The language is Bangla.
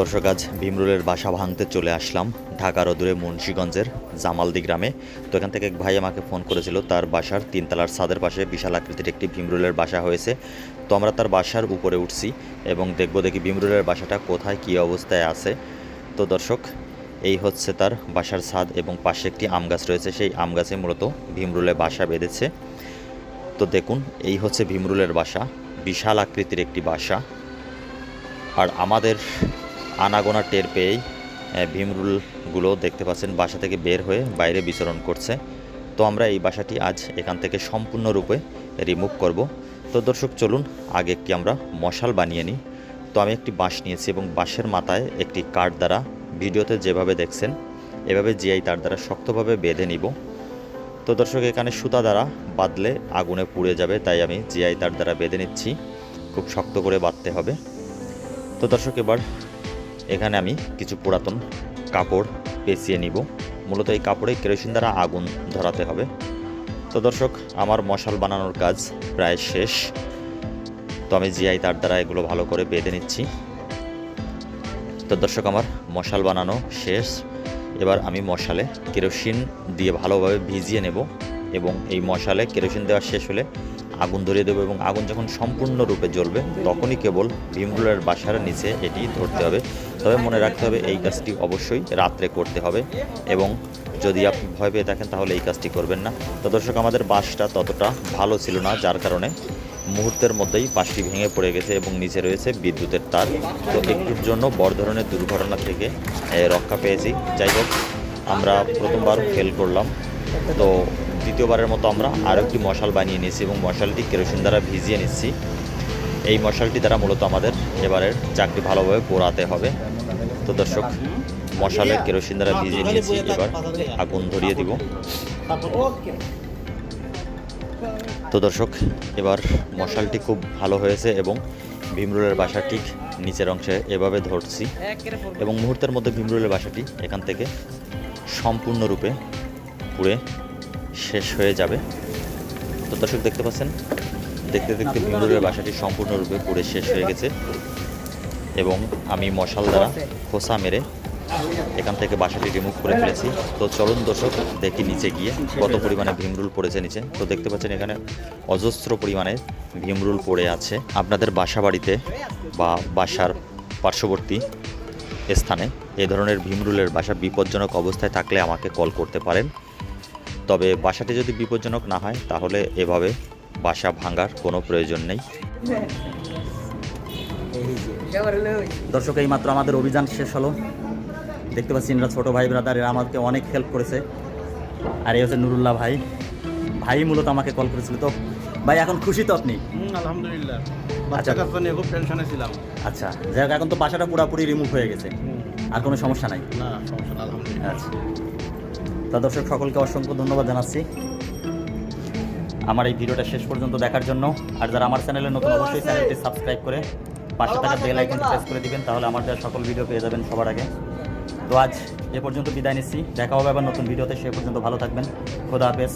দর্শক, আজ ভীমরুলের বাসা ভাঙতে চলে আসলাম ঢাকার অদূরে মুন্সীগঞ্জের জামালদি গ্রামে। তো এখান থেকে এক ভাই আমাকে ফোন করেছিল, তার বাসার তিনতলার ছাদের পাশে বিশাল আকৃতির একটি ভীমরুলের বাসা হয়েছে। তো আমরা তার বাসার উপরে উঠছি এবং দেখব দেখি ভীমরুলের বাসাটা কোথায়, কী অবস্থায় আছে। তো দর্শক, এই হচ্ছে তার বাসার ছাদ এবং পাশে একটি আম গাছ রয়েছে, সেই আম গাছে মূলত ভীমরুলে বাসা বেঁধেছে। তো দেখুন, এই হচ্ছে ভীমরুলের বাসা, বিশাল আকৃতির একটি বাসা। আর আমাদের আনাগোনা টের পেয়েই ভীমরুলগুলো দেখতে পাচ্ছেন বাসা থেকে বের হয়ে বাইরে বিচরণ করছে। তো আমরা এই বাসাটি আজ এখান থেকে সম্পূর্ণরূপে রিমুভ করব। তো দর্শক, চলুন, আগে একটি আমরা মশাল বানিয়ে নিই। তো আমি একটি বাঁশ নিয়েছি এবং বাঁশের মাথায় একটি কাঠ দ্বারা ভিডিওতে যেভাবে দেখছেন, এভাবে জিআই তার দ্বারা শক্তভাবে বেঁধে নিব। তো দর্শক, এখানে সুতা দ্বারা বাঁধলে আগুনে পুড়ে যাবে, তাই আমি জিআই তার দ্বারা বেঁধে নিচ্ছি। খুব শক্ত করে বাঁধতে হবে। তো দর্শক, এবার এখানে আমি কিছু পুরাতন কাপড় পেঁচিয়ে নিব। মূলত এই কাপড়ে কেরোসিন দ্বারা আগুন ধরাতে হবে। তো দর্শক, আমার মশাল বানানোর কাজ প্রায় শেষ। তো আমি জিআই তার দ্বারা এগুলো ভালো করে বেঁধে নিচ্ছি। তো দর্শক, আমার মশাল বানানো শেষ। এবার আমি মশালে কেরোসিন দিয়ে ভালোভাবে ভিজিয়ে নেব এবং এই মশালে কেরোসিন দেওয়া শেষ হলে আগুন ধরিয়ে দেবো এবং আগুন যখন সম্পূর্ণরূপে জ্বলবে, তখনই কেবল ভীমরুলের বাসার নিচে এটি ধরতে হবে। তবে মনে রাখতে হবে, এই কাজটি অবশ্যই রাত্রে করতে হবে এবং যদি আপনি ভয় পেয়ে থাকেন, তাহলে এই কাজটি করবেন না। তো দর্শক, আমাদের বাসটা ততটা ভালো ছিল না, যার কারণে মুহূর্তের মধ্যেই বাসটি ভেঙে পড়ে গেছে এবং নিচে রয়েছে বিদ্যুতের তার। তো একটুর জন্য বড় ধরনের দুর্ঘটনা থেকে রক্ষা পেয়েছি। যাই হোক, আমরা প্রথমবার ফেল করলাম। তো দ্বিতীয়বারের মতো আমরা আরও একটি মশাল বানিয়ে নিয়েছি এবং মশালটি কেরোসিন দ্বারা ভিজিয়ে নিচ্ছি। এই মশালটি দ্বারা মূলত আমাদের এবারের চাকরি ভালোভাবে পোড়াতে হবে। তো দর্শক মশালের কেরোসিন দ্বারা ভিজিয়ে নিয়েছি এবার আগুন ধরিয়ে দিব। তো দর্শক এবার মশালটি খুব ভালো হয়েছে এবং ভীমরুলের বাসা ঠিক নিচের অংশে এভাবে ধরছি এবং মুহূর্তের মধ্যে ভীমরুলের বাসাটি এখান থেকে সম্পূর্ণরূপে পুড়ে শেষ হয়ে যাবে। তো দর্শক দেখতে পাচ্ছেন, দেখতে দেখতে ভীমরুলের বাসাটি সম্পূর্ণরূপে পুড়ে শেষ হয়ে গেছে। এবং আমি মশাল দ্বারা খোসা মেরে এখান থেকে বাসাটি রিমুভ করে ফেলেছি। তো চলুন দর্শক, দেখি নিচে গিয়ে কত পরিমাণে ভীমরুল পড়েছে নিচে। তো দেখতে পাচ্ছেন এখানে অজস্র পরিমাণে ভীমরুল পড়ে আছে। আপনাদের বাসা বাড়িতে বা বাসার পার্শ্ববর্তী স্থানে এ ধরনের ভীমরুলের বাসা বিপজ্জনক অবস্থায় থাকলে আমাকে কল করতে পারেন। তবে বাসাটি যদি বিপজ্জনক না হয় তাহলে এভাবে বাসা ভাঙার কোনো প্রয়োজন নেই। দর্শক এই মাত্র আমাদের অভিযান শেষ হলো। দেখতে পাচ্ছি এরা ছোটো ভাই ব্রাদার এরা আমাকে অনেক হেল্প করেছে। আর এই হচ্ছে নুরুল্লাহ ভাই। ভাই মূলত আমাকে কল করেছিল। তো ভাই এখন খুশি তো আপনি? আলহামদুলিল্লাহ। আচ্ছা। বাচ্চা কাচ্চা নিয়ে খুব টেনশনে ছিলাম। আচ্ছা যাই হোক এখন তো বাসাটা পুরোপুরি রিমুভ হয়ে গেছে। আর কোনো সমস্যা নাই? না সমস্যা না আলহামদুলিল্লাহ। আচ্ছা। তা দর্শক সকলকে অসংখ্য ধন্যবাদ জানাচ্ছি। আমার এই ভিডিওটা শেষ পর্যন্ত দেখার জন্য। আর যারা আমার চ্যানেলে নতুন অবশ্যই চ্যানেলটি সাবস্ক্রাইব করে পাশে থাকা বেল আইকনটি প্রেস করে দিবেন তাহলে আমার দেওয়া সকল ভিডিও পেয়ে যাবেন সবার আগে। তো আজ এ পর্যন্ত বিদায় নিচ্ছি। দেখা হবে আবার নতুন ভিডিওতে। সে পর্যন্ত ভালো থাকবেন। খোদা হাফেজ।